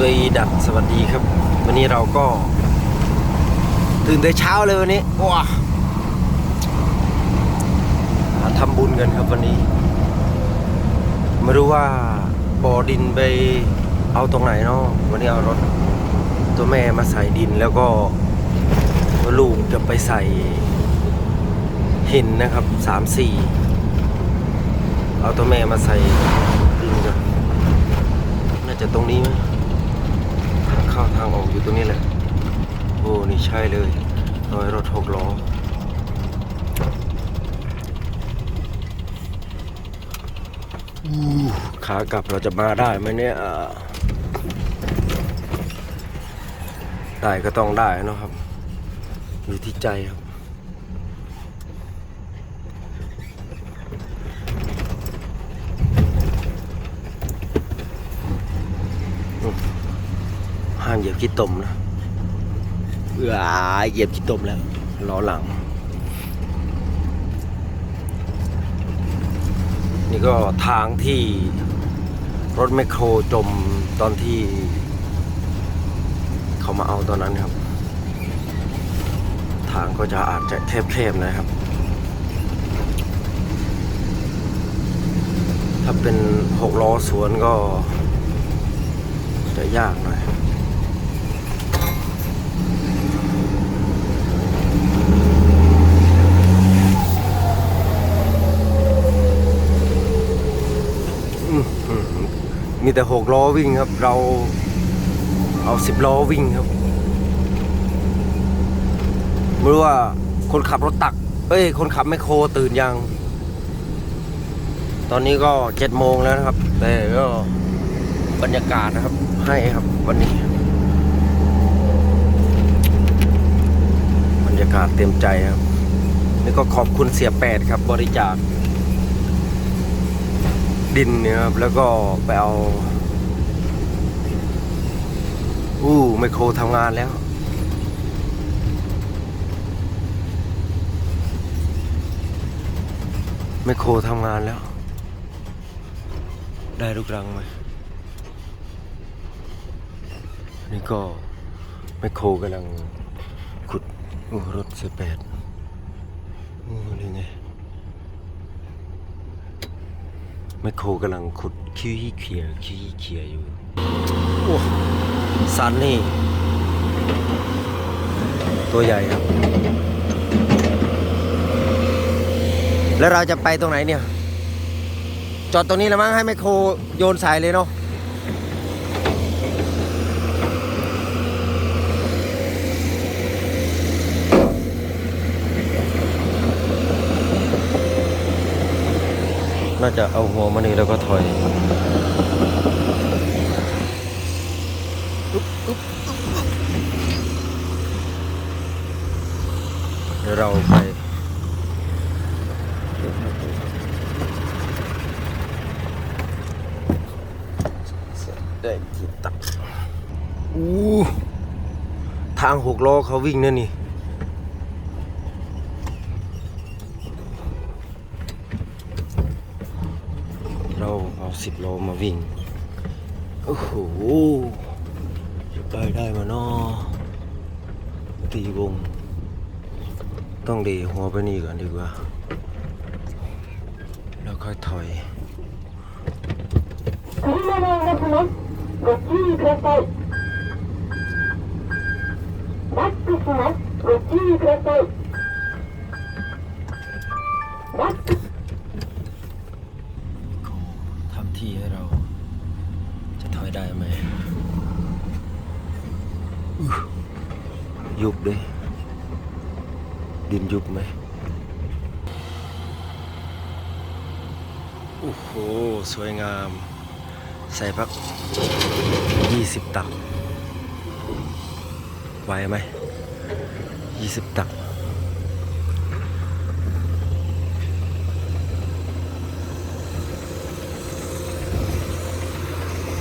วีดัสสวัสดีครับ วันนี้เราก็ ตื่นแต่เช้าเลยวันนี้ว้าทำบุญกันครับวันนี้ ไม่รู้ว่าบ่อดินไปเอาตรงไหนเนาะวันนี้เอารถ ตัวแม่มาใส่ดินแล้วก็ตัวลูกจะไปใส่หินนะครับสามสี่เอาตัวแม่มาใส่ดินกันน่าจะตรงนี้ไหม เข้าทางออกอยู่ตรงนี้แหละ โอ้นี่ใช่เลยรอยรถหกล้อขากลับเราจะมาได้ไหมเนี่ยได้ก็ต้องได้เนะครับอยู่ที่ใจครับามเหยียบขี้ตมนะเอื้อเหยียบขี้ตมแล้วล้อหลัง นี่ก็ทางที่รถแมคโครจมตอนที่ เขามาเอาตอนนั้นครับ ทางก็จะอาจจะแคบๆนะครับ ถ้าเป็นหกล้อสวนก็จะยากหน่อย อื้อหือ มีแต่หกล้อวิ่งครับ เราเอาสิบล้อวิ่งครับไม่รู้ว่าคนขับรถตัก เอ้ย คนขับไมคโครตื่นยัง ตอนนี้ก็เจ็ดโมงแล้วนะครับ แต่ก็บรรยากาศนะครับ ให้ครับวันนี้ บรรยากาศเต็มใจครับนี่ก็ขอบคุณเสียแปดครับบริจาค ดินเนี่ยครับแล้วก็ไปเอาอู้ไมโครทำงานแล้วไมโครทำงานแล้ว ได้ลูกรังไหมนี่ก็ไมโครกำลังขุดรถเสียแปดโอ้นี่ไง แมคโครกำลังขุดขี้เขียขี้เขียอยู่โอ้สันนี่ ตัวใหญ่ครับ แล้วเราจะไปตรงไหนเนี่ย จอดตรงนี้แล้วมั้งให้แมคโครโยนสายเลยเนาะ น่าจะเอาหัวมานี่แล้วก็ถอยเดี๋ยวเราไปได้ที่ตักอู้ทางหกล้อเขาวิ่งเนั่นนี่ เราเอาสิบโลมาวิ่ง โอ้โห จะไปได้มาเนาะตีวง ต้องเดหัวไปนี่ก่อนดีกว่า แล้วค่อยถอย 車が動きます。ご注意ください。 ได้ไหมอื้อยุบเลยดินยุบไหมโอ้โห สวยงาม ใส่พักยี่สิบตัก ไหวไหมยี่สิบตัก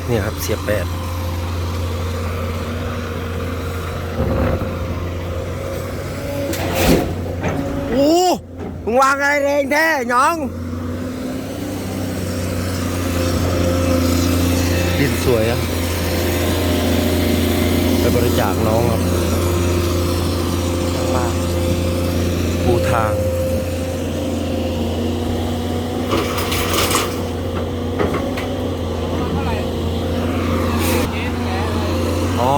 เนี่ยครับเสียบแปดโอ้มึงวางอะไรแรงแท้หน้อง ดินสวยอะบริจาคน้องครับข้างล่างปูทาง อ๋อ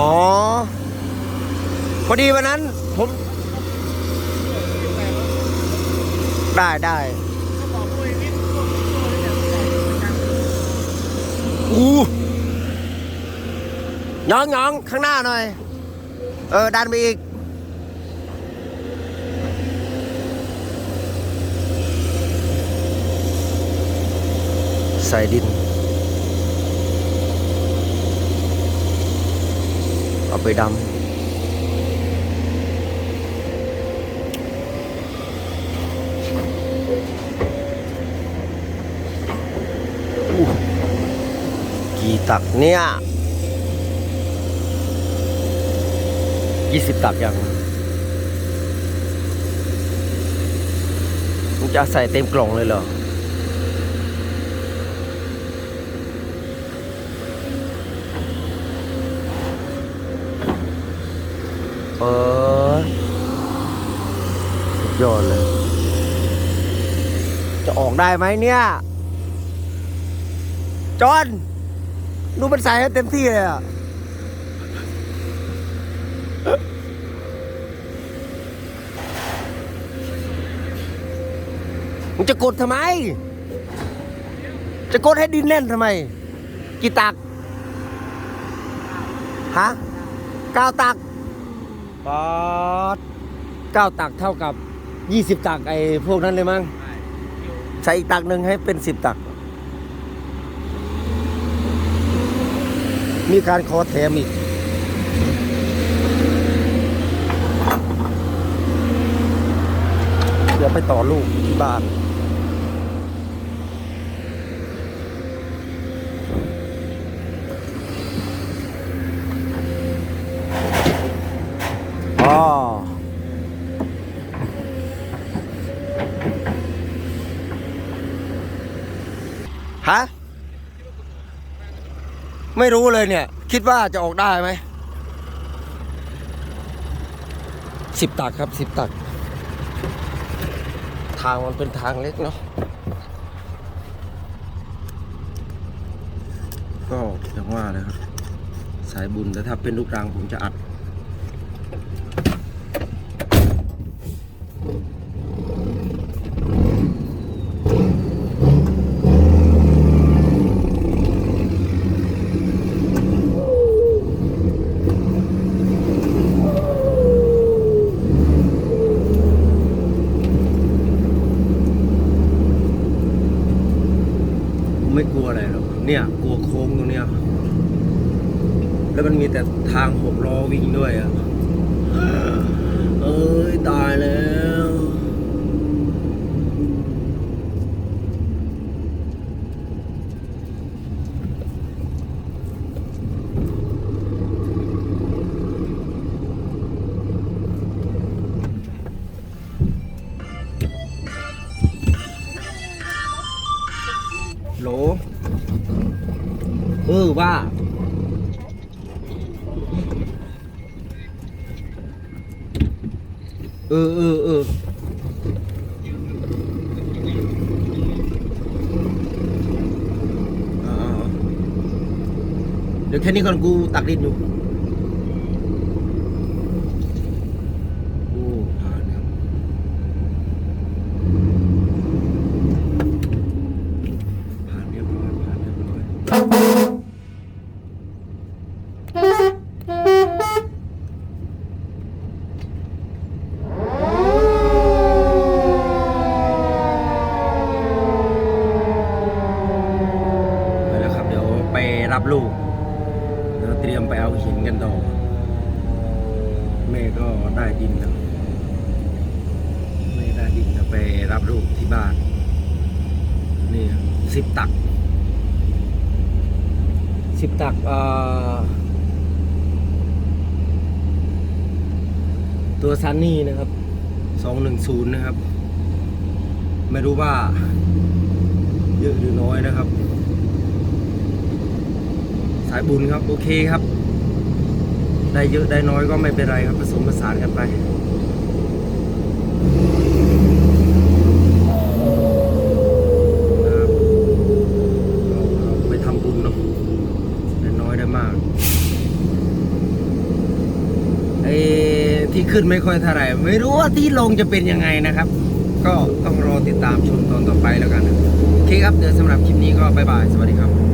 พอ ดีวันนั้น ผม ได้ได้อู้ยองยองข้างหน้าหน่อย เออ ดันไปอีก ใส่ดิน เอาไปดำอู้กี่ ตักเนี่ยยี่สิบตักยังมึงจะใส่เต็มกล่องเลยเหรอเออสุดยอดเลย จะออกได้ไหมเนี่ย จอน ดูมันใส่ให้เต็มที่เลยอะมึงจะกดทำไม จะกดให้ดินแน่นทำไม กี่ตัก ฮะเก้าตักปอดเก้าตักเท่ากับยี่สิบตักไอ้พวกนั้นเลยมั้ง ใส่อีกตักหนึ่งให้เป็นสิบตัก มีการขอแถมอีก เดี๋ยวไปต่อลูกที่บ้าน ไม่รู้เลยเนี่ย คิดว่าจะออกได้ไหมสิบตักครับสิบตัก ทางมันเป็นทางเล็กเนาะก็อย่างว่าเลยครับ สายบุญแต่ถ้าเป็นลูกรางผมจะอัด ไม่กลัวอะไรหรอกเนี่ยกลัวโค้งตรงเนี้ยแล้วมันมีแต่ทางหกล้อวิ่งด้วยอะเอ้ยตายแล้ว ว่าเออเออเอออ่าๆเดี๋ยวแค่นี้ก่อนกูตักดินอยู่โอ้ผ่านครับผ่านเรียบร้อยผ่านเรียบร้อยไปแล้วครับ เดี๋ยวไปรับลูก เดี๋ยวเตรียมไปเอาหินกันต่อ แม่ก็ได้ดินแล้วแม่ได้ดินแล้วไปรับลูกที่บ้านนี่สิบตักสิบตักเอ่อตัวซันนี่นะครับสองหนึ่งศูนย์นะครับ ไม่รู้ว่า เยอะหรือน้อยนะครับ สายบุญครับ โอเคครับ ได้เยอะได้น้อยก็ไม่เป็นไรครับผสมผสานกันไปไปทำบุญเนาะได้น้อยได้มากไอที่ขึ้นไม่ค่อยเท่าไหร่ไม่รู้ว่าที่ลงจะเป็นยังไงนะครับ ก็ต้องรอติดตามชมตอนต่อไปแล้วกันโอเคครับเดี๋ยวสำหรับคลิปนี้ก็บายบาย สวัสดีครับ